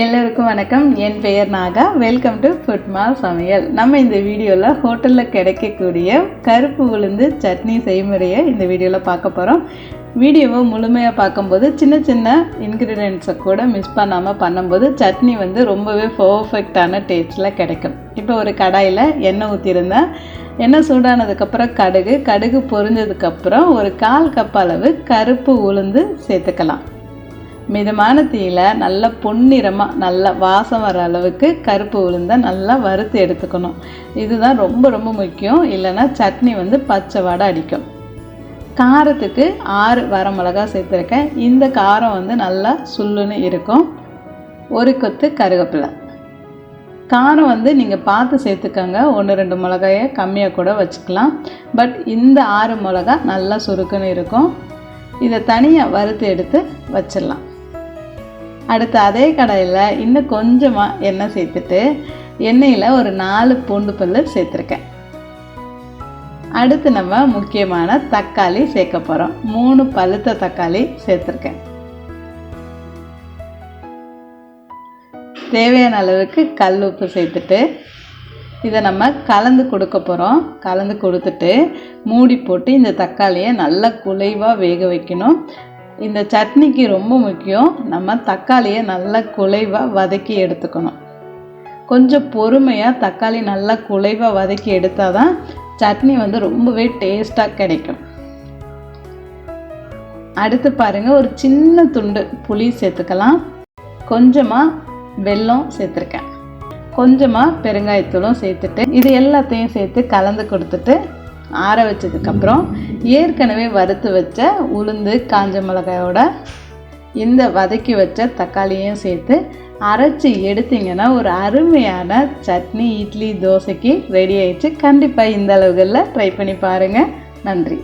எல்லோருக்கும் வணக்கம். என் பெயர் நாகா. வெல்கம் டு ஃபுட்மா சமையல். நம்ம இந்த வீடியோவில் ஹோட்டலில் கிடைக்கக்கூடிய கருப்பு உளுந்து சட்னி செய்முறையை இந்த வீடியோவில் பார்க்க போகிறோம் வீடியோவை முழுமையாக பார்க்கும்போது சின்ன சின்ன இன்க்ரீடியன்ட்ஸை கூட மிஸ் பண்ணாமல் பண்ணும்போது சட்னி வந்து ரொம்பவே பர்ஃபெக்டான டேஸ்ட்டில் கிடைக்கும். இப்போ ஒரு கடாயில் எண்ணெய் ஊற்றிருந்தேன் எண்ணெய் சூடானதுக்கப்புறம் கடுகு. கடுகு பொரிஞ்சதுக்கப்புறம் ஒரு கால் கப் அளவு கருப்பு உளுந்து சேர்த்துக்கலாம். மிதமான தீயில் நல்லா பொன்னிறமாக நல்லா வாசம் வர அளவுக்கு கருப்பு உளுந்தை நல்லா வறுத்து எடுத்துக்கணும். இதுதான் ரொம்ப ரொம்ப முக்கியம். இல்லைன்னா சட்னி வந்து பச்சை வடை அடிக்கும். காரத்துக்கு ஆறு வரமிளகா சேர்த்துருக்கேன். இந்த காரம் வந்து நல்லா சுள்ளுன்னு இருக்கும். ஒரு கொத்து கருவேப்பிலை காரம் வந்து நீங்கள் பார்த்து சேர்த்துக்கோங்க. ஒன்று ரெண்டு மிளகாயை கம்மியாக கூட வச்சுக்கலாம். பட் இந்த ஆறு மிளகா நல்லா சுருக்குன்னு இருக்கும். இதை தனியாக வறுத்து எடுத்து வச்சிடலாம். அடுத்து அதே கடையில் இன்னும் கொஞ்சமாக எண்ணெய் சேர்த்துட்டு எண்ணெயில் ஒரு நாலு பூண்டு பல்லு சேர்த்துருக்கேன். அடுத்து நம்ம முக்கியமான தக்காளி சேர்க்க போகிறோம் மூணு பழுத்த தக்காளி சேர்த்துருக்கேன். தேவையான அளவுக்கு கல் உப்பு சேர்த்துட்டு இதை நம்ம கலந்து கொடுக்க போகிறோம் கலந்து கொடுத்துட்டு மூடி போட்டு இந்த தக்காளியை நல்லா குலைவாக வேக வைக்கணும். இந்த சட்னிக்கு ரொம்ப முக்கியம். நம்ம தக்காளியை நல்லா குலைவாக வதக்கி எடுத்துக்கணும். கொஞ்சம் பொறுமையாக தக்காளி நல்லா குலைவாக வதக்கி எடுத்தால் தான் சட்னி வந்து ரொம்பவே டேஸ்ட்டாக கிடைக்கும். அடுத்து பாருங்கள் ஒரு சின்ன துண்டு புளி சேர்த்துக்கலாம். கொஞ்சமாக வெல்லம் சேர்த்துருக்கேன். கொஞ்சமாக பெருங்காயத்தூளும் சேர்த்துட்டு இது எல்லாத்தையும் சேர்த்து கலந்து கொடுத்துட்டு ஆற வச்சதுக்கப்புறம் ஏற்கனவே வறுத்து வச்ச உளுந்து காஞ்ச மிளகாயோட இந்த வதக்கி வச்ச தக்காளியும் சேர்த்து அரைச்சி எடுத்திங்கன்னா ஒரு அருமையான சட்னி இட்லி தோசைக்கு ரெடி ஆயிடுச்சு. கண்டிப்பாக இந்த அளவுகளில் ட்ரை பண்ணி பாருங்கள் நன்றி.